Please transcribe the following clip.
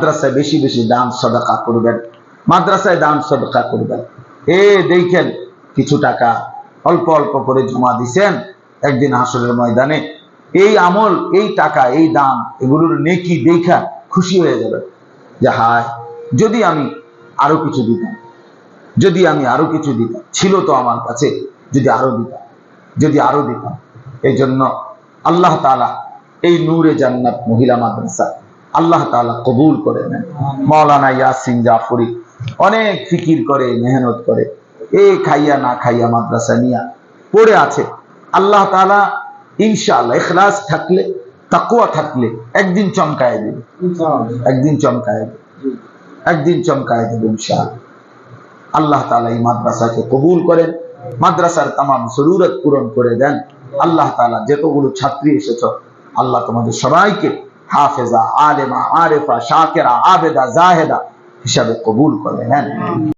মাদ্রাসায় বেশি বেশি দান সদাকা করবেন। মাদ্রাসায় দান সদাকা করবেন। এ দেখেন কিছু টাকা অল্প অল্প করে জমা দিছেন একদিন হাসরের ময়দানে। এই আমল, এই টাকা, এই দান, এগুলোর নেকি দেখা খুশি হয়ে যাবে। যে হায়, যদি আমি আরও কিছু দিতাম, যদি আমি আরও কিছু দিতাম, ছিল তো আমার কাছে, যদি আরও দিতাম, যদি আরও দিতাম। এই জন্য আল্লাহ তালা এই নূরে জান্নাত মহিলা মাদ্রাসা আল্লাহ তালা কবুল করে নেন। মৌলানা ইয়াসিন জাফরি অনেক ফিকির করে মেহনত করে। এই খাইয়া না খাইয়া মাদ্রাসা নিয়া পড়ে আছে। আল্লাহ তালা ইনশাআল্লাহ ইখলাস থাকলে তাকুয়া থাকলে একদিন চমকায় দেবে। একদিন চমকায় দেবে। একদিন চমকায় দেবে ইনশাআল্লাহ। আল্লাহ তালা এই মাদ্রাসাকে কবুল করেন। মাদ্রাসার তাম জরুরত পূরণ করে দেন। আল্লাহ তালা যতগুলো ছাত্রী এসেছ আল্লাহ তোমাদের সবাইকে হাফেজা আলেমা আরেফা শাকেরা আবেদা জাহেদা হিসাবে কবুল করে নেন